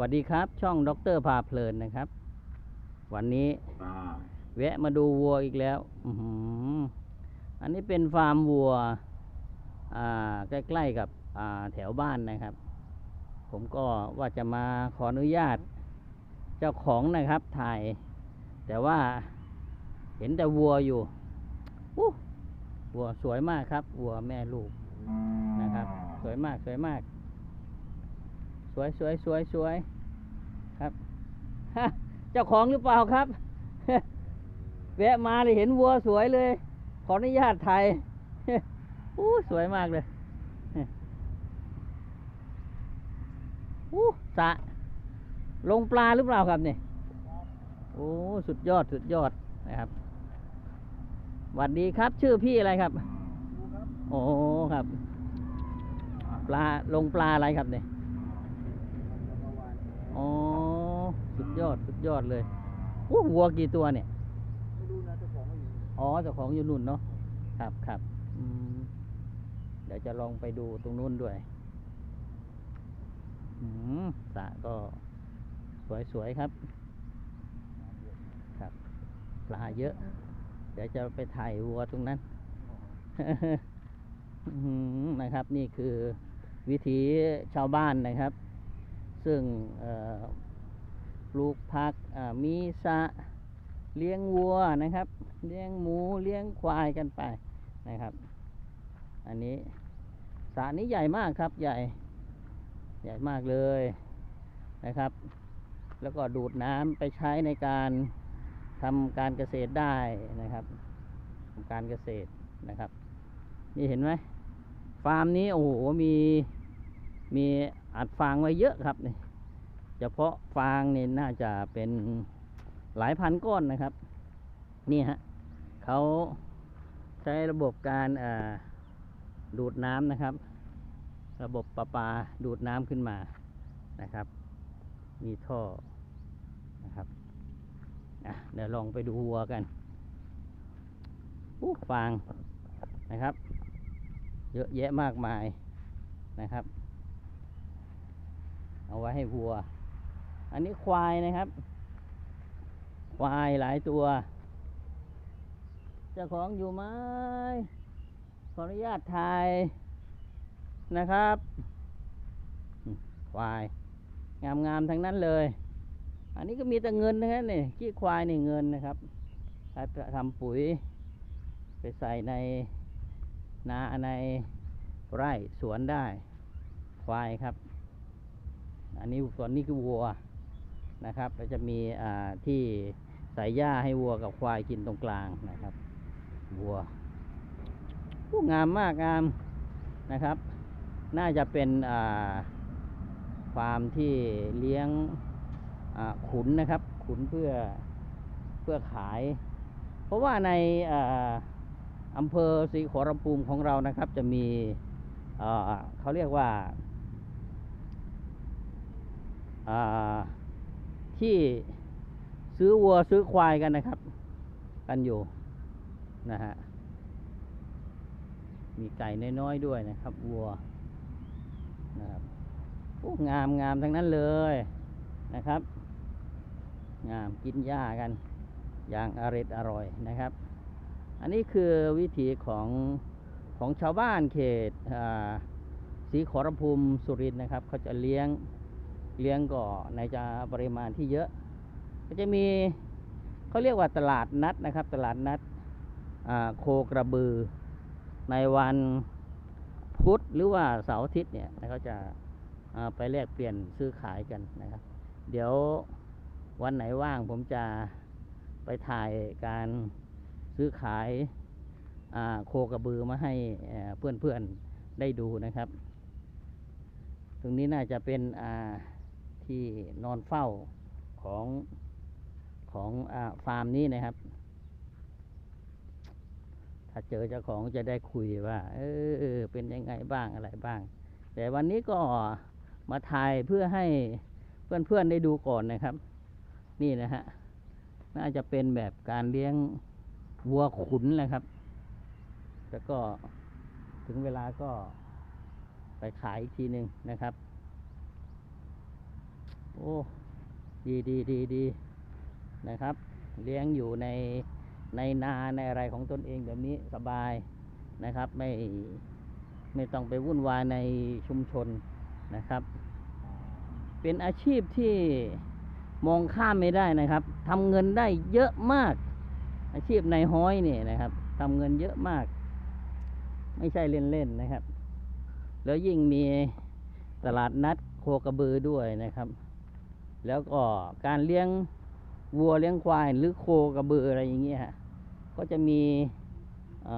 วัสดีครับ ช่องด็อกเตอร์พาเพลินนะครับ วันนี้อ่าแวะมาดูวัวอีกแล้วอือหืออันนี้เป็นฟาร์มวัวอ่าใกล้ๆกับอ่าแถวบ้านนะครับ ผมก็ว่าจะมาขออนุญาตเจ้าของนะครับ ถ่าย แต่ว่าเห็นแต่วัวอยู่อู้วัวสวยมากครับ วัวแม่ลูกนะครับ สวยมากสวยมากส วยสวยสวยสวยครับฮะเจ้าของหรือเปล่าครับ แวะมาเลยเห็นวัวสวยเลย ขออนุญาตถ่ายอู้สวยมากเลยอู้สระลงปลาหรือเปล่าครับเนี่ยโอ้สุดยอดสุดยอดนะครับสวัสดีครับชื่อพี่อะไรครับ โอ้ครับ ปลาลงปลาอะไรครับเนี่ย อ๋อ สุดยอด สุดยอดเลยอู้วัวกี่ตัวเนี่ย ไม่รู้นะเจ้าของเขาอยู่อ๋อเจ้าของอยู่นุ่นเนาะ ครับครับอืมเดี๋ยวจะลองไปดูตรงนู้นด้วยอืมสระก็สวยๆครับ ครับ ปลาเยอะ เดี๋ยวจะไปถ่ายวัวตรงนั้นอื้อหือนะครับ นี่คือวิถีชาวบ้านนะครับ ซึ่งปลูกผักมีสะเลี้ยงวัวนะครับ เลี้ยงหมูเลี้ยงควายกันไปนะครับ อันนี้สระนี้ใหญ่มากครับใหญ่ใหญ่มากเลยนะครับ แล้วก็ดูดน้ำไปใช้ในการทำการเกษตรได้นะครับทำการเกษตรนะครับ นี่เห็นไหมฟาร์มนี้โอ้โหมีมีอัดฟางไว้เยอะครับนี่เฉพาะฟางนี่น่าจะเป็นหลายพันก้อนนะครับ นี่ฮะเขาใช้ระบบการดูดน้ำนะครับ ระบบประปาดูดน้ำขึ้นมานะครับ มีท่อนะครับเดี๋ยวลองไปดูวัวกันอู้ฟางนะครับ เยอะแยะมากมายนะครับ เอาไว้ให้วัว อันนี้ควายนะครับ ควายหลายตัวเจ้าของอยู่ไหมขออนุญาตถ่ายนะครับ ควายงามๆทั้งนั้นเลย อันนี้ก็มีแต่เงินนะฮะนี่ขี้ควายนี่เงินนะครับไปทำปุ๋ย ไปใส่ในนาในไร่สวนได้ ควายครับ อันนี้ส่วนนี้คือวัวนะครับแล้วจะมีอ่าที่ใส่หญ้าให้วัวกับควายกินตรงกลางนะครับ วัวผู้งามมากงามนะครับ น่าจะเป็นอ่าฟาร์มที่เลี้ยงอ่าขุนนะครับ ขุนเพื่อเพื่อขาย เพราะว่าในอ่าอำเภอศรีขอรภูมิของเรานะครับ จะมีเขาเรียกว่า ที่ซื้อวัวซื้อควายกันนะครับ กันอยู่นะฮะมีไก่น้อยๆด้วยนะครับ วัวนะครับโอ้งามงามทั้งนั้นเลยนะครับ งามกินหญ้ากัน อย่างอร็ดอร่อยนะครับ อันนี้คือวิถีของของชาวบ้านเขตอ่าศรีขอรภูมิสุรินทร์นะครับ เขาจะเลี้ยง เลี้ยงก่อในจะปริมาณที่เยอะ ก็จะมีเขาเรียกว่าตลาดนัดนะครับ ตลาดนัดโคกระบือ ในวันพุธหรือว่าเสาร์อาทิตย์เนี่ยเขาจะาไปแลกเปลี่ยนซื้อขายกันนะครับ เดี๋ยววันไหนว่างผมจะไปถ่ายการซื้อขายาโคกระบือมาให้เพื่อนเพื่อนๆได้ดูนะครับ ตรงนี้น่าจะเป็นอ่า ที่นอนเฝ้าของของอฟาร์มนี้นะครับ ถ้าเจอเจ้าของจะได้คุยว่า เออเป็นยังไงบ้างอะไรบ้าง แต่วันนี้ก็มาถ่ายเพื่อให้เพื่อนๆได้ดูก่อนนะครับ นี่นะฮะน่าจะเป็นแบบการเลี้ยงวัวขุนแหละครับ แล้วก็ถึงเวลาก็ไปขายอีกทีหนึ่งนะครับ โอ้ดีดีดีดีนะครับ เลี้ยงอยู่ในในนาในอะไรของตนเองแบบนี้สบายนะครับไม่ไม่ต้องไปวุ่นวายในชุมชนนะครับ เป็นอาชีพที่มองข้ามไม่ได้นะครับทำเงินได้เยอะมาก อาชีพในห้อยนี่นะครับทำเงินเยอะมาก ไม่ใช่เล่นๆนะครับ แล้วยิ่งมีตลาดนัดโคกระบือด้วยนะครับ แล้วก็การเลี้ยงวัวเลี้ยงควายหรือโคกระบืออะไรอย่างเงี้ยก็จะมีเ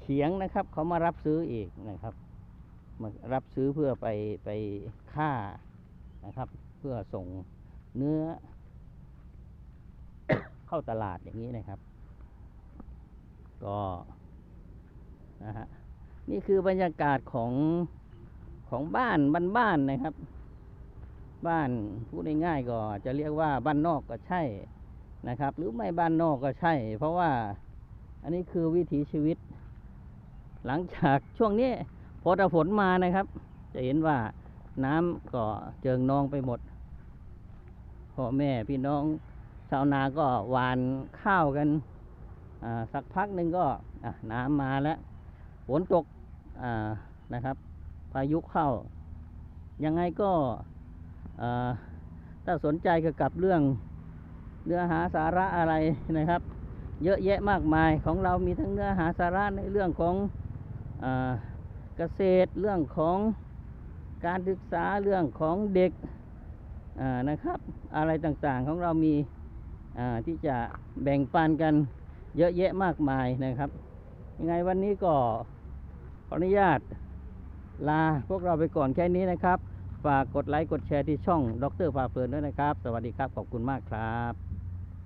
เขียงนะครับ เขามารับซื้ออีกนะครับ มารับซื้อเพื่อไปไปฆ่านะครับ เพื่อส่งเนื้อ เข้าตลาดอย่างนี้นะครับ ก็นะฮะนี่คือบรรยากาศของของบ้านบ้านๆนะครับ บ้านพูดง่ายๆก็จะเรียกว่าบ้านนอกก็ใช่นะครับ หรือไม่บ้านนอกก็ใช่ เพราะว่าอันนี้คือวิถีชีวิต หลังจากช่วงนี้พอฝนมานะครับ จะเห็นว่าน้ำก็เจิงนองไปหมดพ่อแม่พี่น้องชาวนาก็หวานข้าวกันสักพักหนึ่งก็น้ำมาแล้วฝนตกนะครับพายุเข้า ยังไงก็ ถ้าสนใจเกี่ยวกับเรื่องเนื้อหาสาระอะไรนะครับ เยอะแยะมากมายของเรามีทั้งเนื้อหาสาระในเรื่องของอเกษตรเรื่องของการศึกษาเรื่องของเด็กนะครับ อะไรต่างๆของเรามีที่จะแบ่งปันกันเยอะแยะมากมายนะครับ ยังไงวันนี้ก็ขออนุญาตลาพวกเราไปก่อนแค่นี้นะครับ ฝากกดไลค์กดแชร์ที่ช่องดรพาเพลินด้วยนะครับ สวัสดีครับ ขอบคุณมากครับ